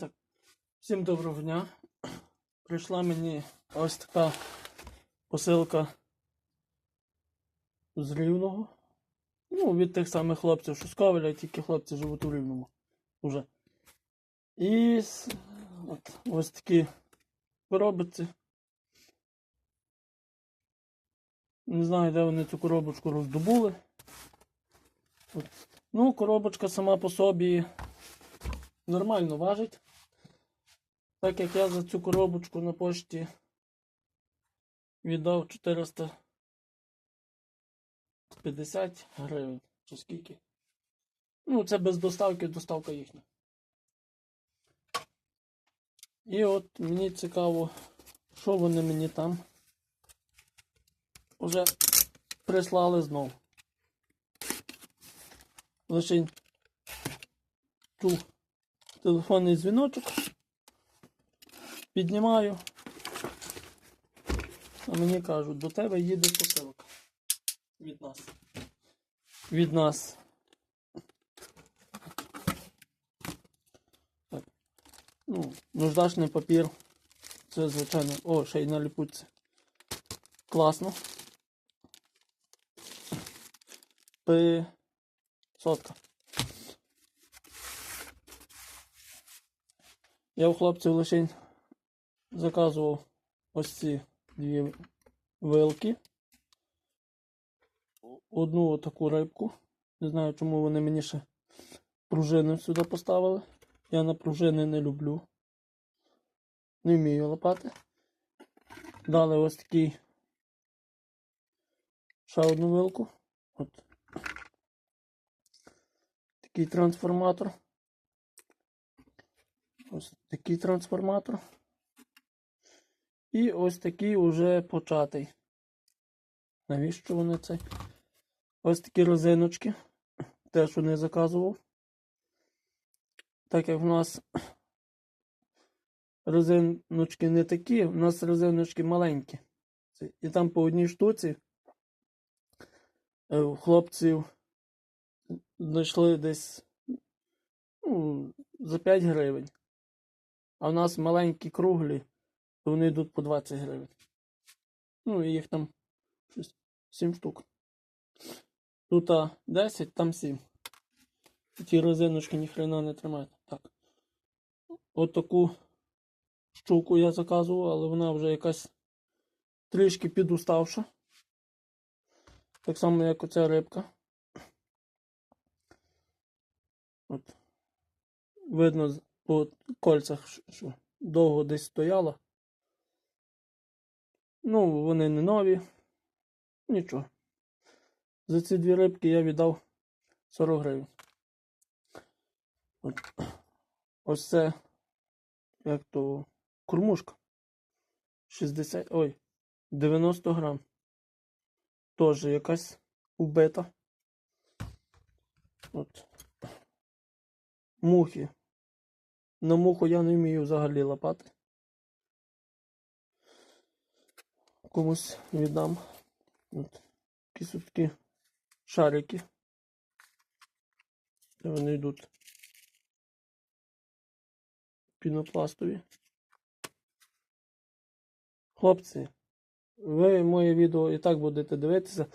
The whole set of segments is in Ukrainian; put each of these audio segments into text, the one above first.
Так, всім доброго дня. Прийшла мені ось така посилка з Рівного. Ну, від тих самих хлопців, що з тільки хлопці живуть у Рівному уже. І от, ось такі коробиці. Не знаю, де вони цю коробочку роздобули. От. Ну, коробочка сама по собі нормально важить. Так як я за цю коробочку на пошті віддав 450 гривень. Чи скільки? Ну, це без доставки, доставка їхня. І от мені цікаво, що вони мені там вже прислали знов. Лише чув телефонний дзвіночок. Піднімаю. А мені кажуть, до тебе їде посилка. Від нас. Від нас. Так. Ну, наждачний папір. Це звичайно. О, ще й на ліпутці. Класно. Пи. Сотка. Я у хлопців лише заказував ось ці дві вилки. Одну таку рибку. Не знаю, чому вони мені ще пружину сюди поставили. Я на пружини не люблю. Не вмію лопати. Дали ось такий ще одну вилку. От. Такий трансформатор. Ось такий трансформатор. І ось такий уже початий. Навіщо вони цей? Ось такі резиночки. Теж вони заказував. Так як в нас резиночки не такі, в нас резиночки маленькі. І там по одній штуці е, у хлопців знайшли десь ну, за 5 гривень. А в нас маленькі круглі, то вони йдуть по 20 гривень. Ну, і їх там щось 7 штук. Тут 10, там 7. Ті резиночки ніхрена не тримають. Так. От таку штуку я заказував, але вона вже якась трішки підуставша. Так само, як оця рибка. От. Видно по кольцях, що- довго десь стояла. Ну, вони не нові. Нічого. За ці дві рибки я віддав 40 гривень. От. Ось це, як то, кормушка. 60, ой, 90 грам. Теж якась убита. От. Мухи. На муху я не вмію взагалі лапати. Комусь віддам. От. Такі шарики. Вони йдуть. Пінопластові. Хлопці, ви моє відео і так будете дивитися.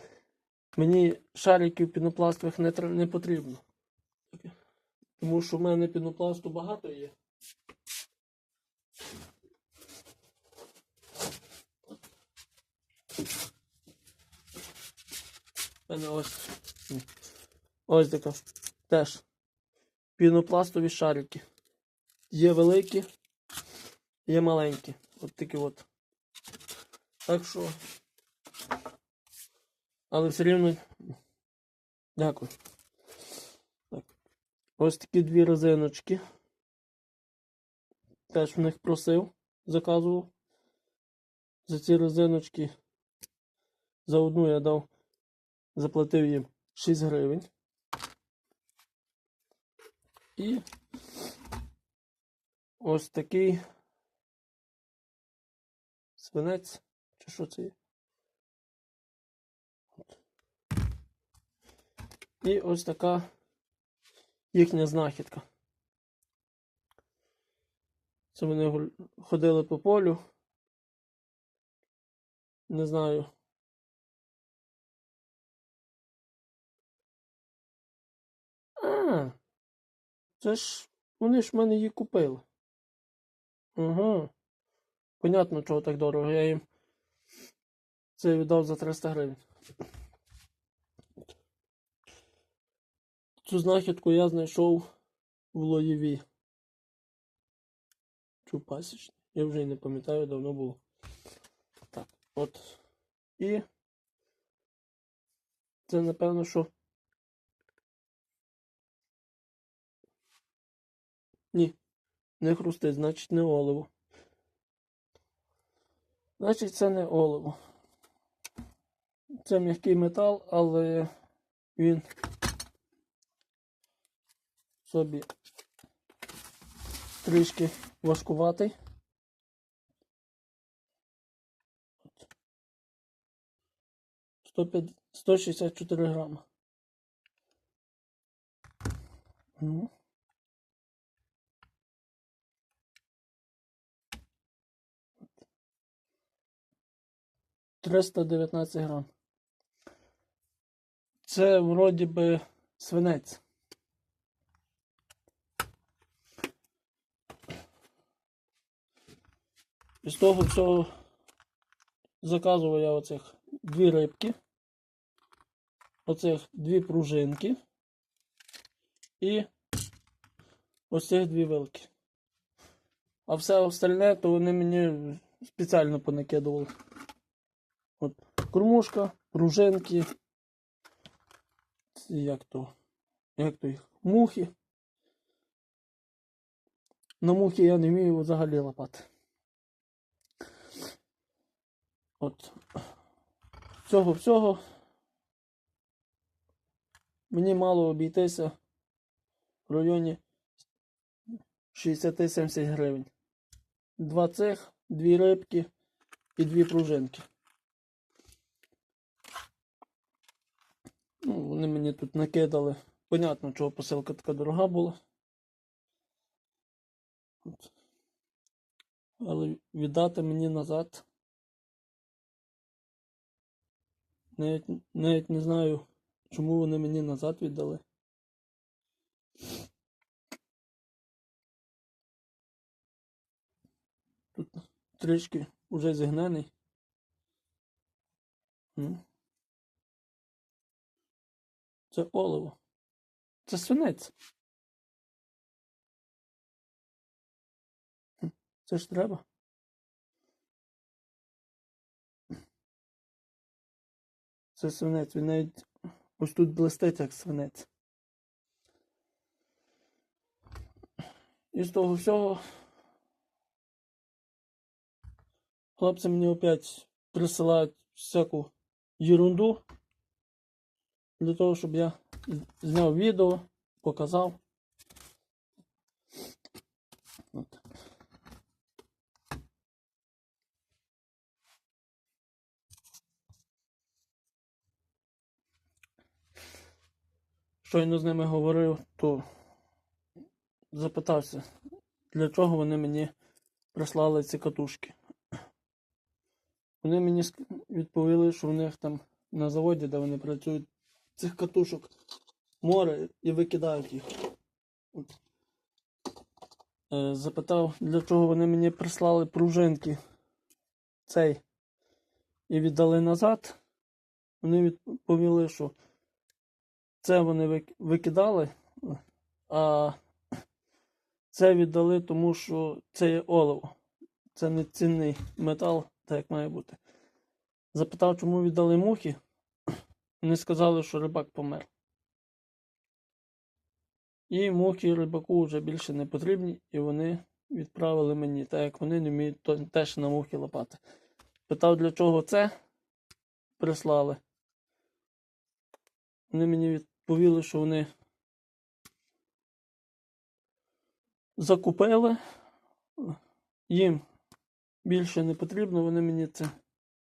Мені шариків пінопластових не, не потрібно. Тому що в мене пінопласту багато є. У мене ось. Ось така. Теж. Пінопластові шарики. Є великі, є маленькі. От такі от. Так що. Але все рівно. Дякую. Ось такі дві резиночки. Теж в них просив, заказував. За ці резиночки. За одну я дав, заплатив їм 6 гривень. І ось такий свинець. Чи що це є? І ось така їхня знахідка. Це вони ходили по полю. Не знаю. А, це ж вони ж в мене її купили. Ага. Понятно, чого так дорого. Я їм це віддав за 300 гривень. Цю знахідку я знайшов в Лоєві. Чу пасічні. Я вже й не пам'ятаю, давно було. Так, от. І це напевно, що. Ні, не хрустить, значить не оливо. Значить, це не оливо. Це м'який метал, але він собі трішки важкуватий. Сто п'ят- 164 грама. Ну. Триста дев'ятнадцять грам. Це вроді би свинець. І з того всього заказував я оцих дві рибки, оцих дві пружинки і ось цих дві вилки. А все остальне, то вони мені спеціально понакидували. От кормушка, пружинки. Як то? Як то їх? Мухи. На мухи я не вмію взагалі лапати. От цього всього мені мало обійтися в районі 60-70 гривень. Два цих, дві рибки і дві пружинки. Ну, вони мені тут накидали. Понятно, чого посилка така дорога була. От. Але віддати мені назад. Навіть, навіть не знаю, чому вони мені назад віддали. Тут трішки уже зігнений. Це оливо. Це свинець. Це ж треба. Це свинець, він навіть ось тут блистить, як свинець. І з того всього хлопці мені опять присилають всяку ерунду для того, щоб я зняв відео, показав. Щойно з ними говорив, то запитався, для чого вони мені прислали ці катушки. Вони мені відповіли, що в них там на заводі, де вони працюють, цих катушок море і викидають їх. Е, Запитав, для чого вони мені прислали пружинки цей і віддали назад. Вони відповіли, що це вони викидали, а це віддали, тому що це є олово. Це не цінний метал, так як має бути. Запитав, чому віддали мухи. Вони сказали, що рибак помер. І мухи рибаку вже більше не потрібні, і вони відправили мені, так як вони не вміють теж на мухи лопати. Питав, для чого це прислали. Вони мені відповіли, що вони закупили, їм більше не потрібно, вони мені це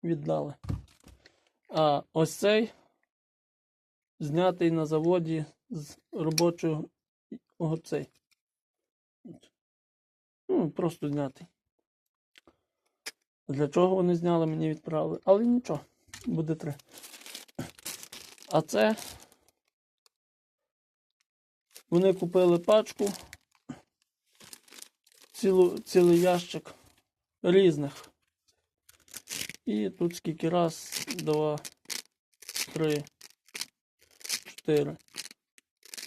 віддали. А ось цей знятий на заводі з робочого цей. Ну, Ну, просто знятий. Для чого вони зняли, мені відправили. Але нічого, буде три. А це. Вони купили пачку. Цілу, цілий ящик різних. І тут скільки раз, два, три, чотири,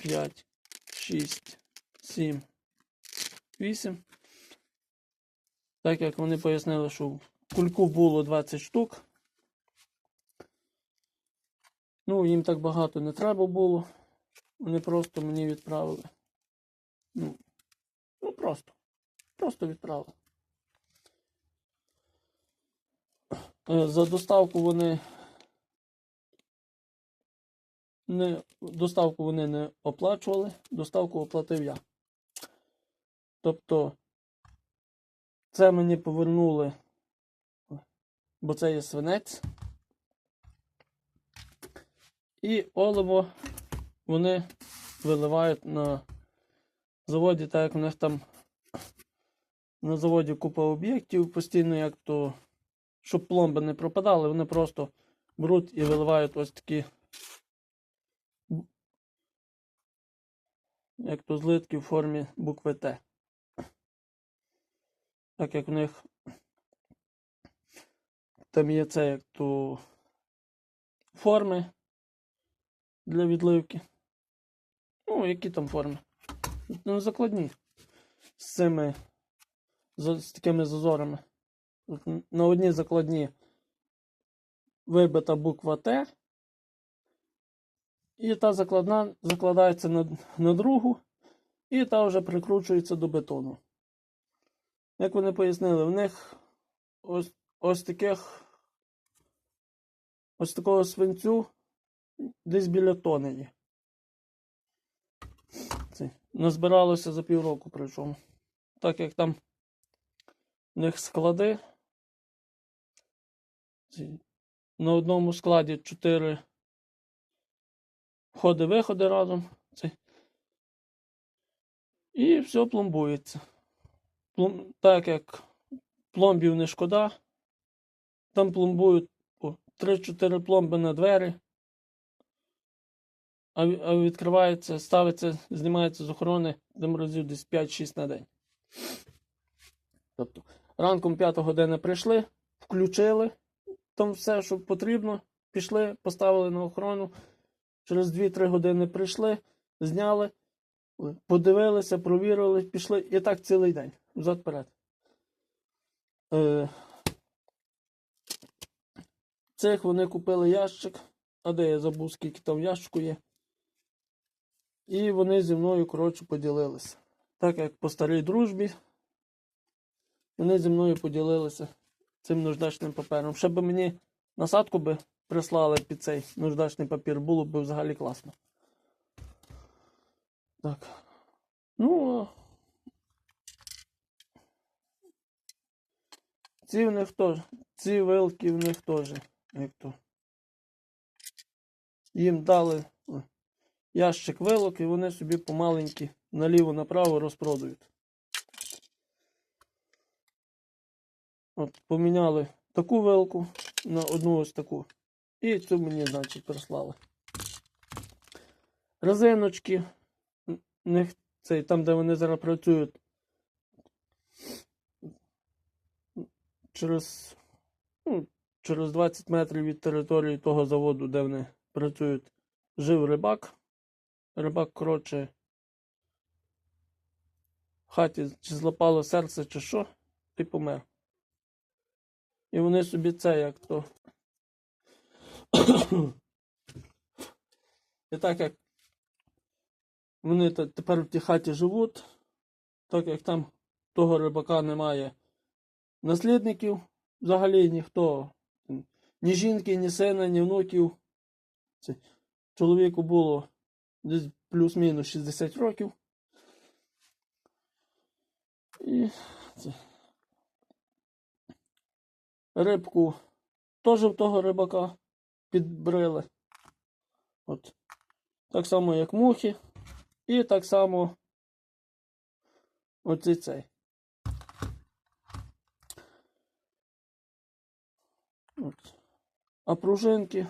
п'ять, шість, сім, вісім. Так як вони пояснили, що в кульку було 20 штук. Ну, їм так багато не треба було. Вони просто мені відправили. Ну, ну просто. Просто відправили. Е, За доставку вони не, доставку вони не оплачували, доставку оплатив я. Тобто, це мені повернули, бо це є свинець. І оливо вони виливають на заводі, так як у них там на заводі купа об'єктів постійно, як то, щоб пломби не пропадали, вони просто беруть і виливають ось такі, як то злитки в формі букви Т. Так як у них там є це як то форми для відливки. Ну, які там форми? Ну, закладні. З цими з, з такими зазорами. На одній закладні вибита буква Т. І та закладна закладається на, на другу, і та вже прикручується до бетону. Як вони пояснили, в них ось, ось таких ось такого свинцю десь біля тони. Це назбиралося за півроку причому. Так як там в них склади. На одному складі 4 входи-виходи разом. І все пломбується. Плом... Так як пломбів не шкода, там пломбують 3-4 пломби на двері. А, відкривається, ставиться, знімається з охорони там десь 5-6 на день. Тобто, ранком 5 години прийшли, включили там все, що потрібно, пішли, поставили на охорону. Через 2-3 години прийшли, зняли, подивилися, провірили, пішли і так цілий день. Взад вперед. Е, цих вони купили ящик. А де я забув, скільки там ящику є. І вони зі мною, коротше, поділилися. Так як по старій дружбі, вони зі мною поділилися цим наждачним папером. Ще би мені насадку би прислали під цей наждачний папір, було б взагалі класно. Так. Ну. Ці в них теж. Ці вилки в них теж. Як то. Їм дали ящик вилок, і вони собі помаленькі наліво-направо розпродають. От, поміняли таку вилку на одну ось таку. І цю мені, значить, прислали. Резиночки. них цей, там, де вони зараз працюють. Через, ну, через 20 метрів від території того заводу, де вони працюють, жив рибак. Рибак, коротше, в хаті чи злопало серце, чи що, і помер. І вони собі це як то. І так як вони тепер в тій хаті живуть, так як там того рибака немає наслідників, взагалі ніхто, ні жінки, ні сина, ні внуків. Чоловіку було десь плюс-мінус 60 років. І це. Рибку теж в того рибака підбрили. От. Так само, як мухи. І так само оцей цей. От. А пружинки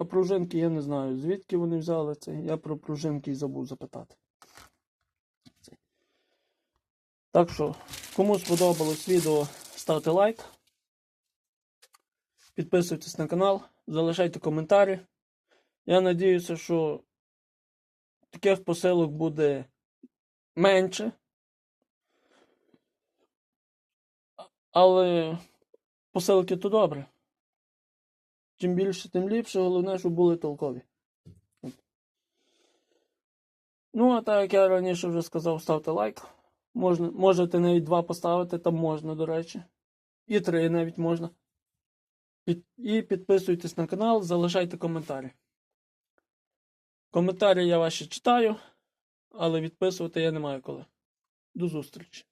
а пружинки я не знаю, звідки вони взяли це. Я про пружинки і забув запитати. Так що, кому сподобалось відео, ставте лайк. Підписуйтесь на канал, залишайте коментарі. Я надіюся, що таких посилок буде менше. Але посилки то добре. Чим більше, тим ліпше, головне, щоб були толкові. Ну, а так як я раніше вже сказав, ставте лайк. Можна, можете навіть два поставити, там можна, до речі. І три навіть можна. Під, і підписуйтесь на канал, залишайте коментарі. Коментарі я ваші читаю, але відписувати я не маю коли. До зустрічі!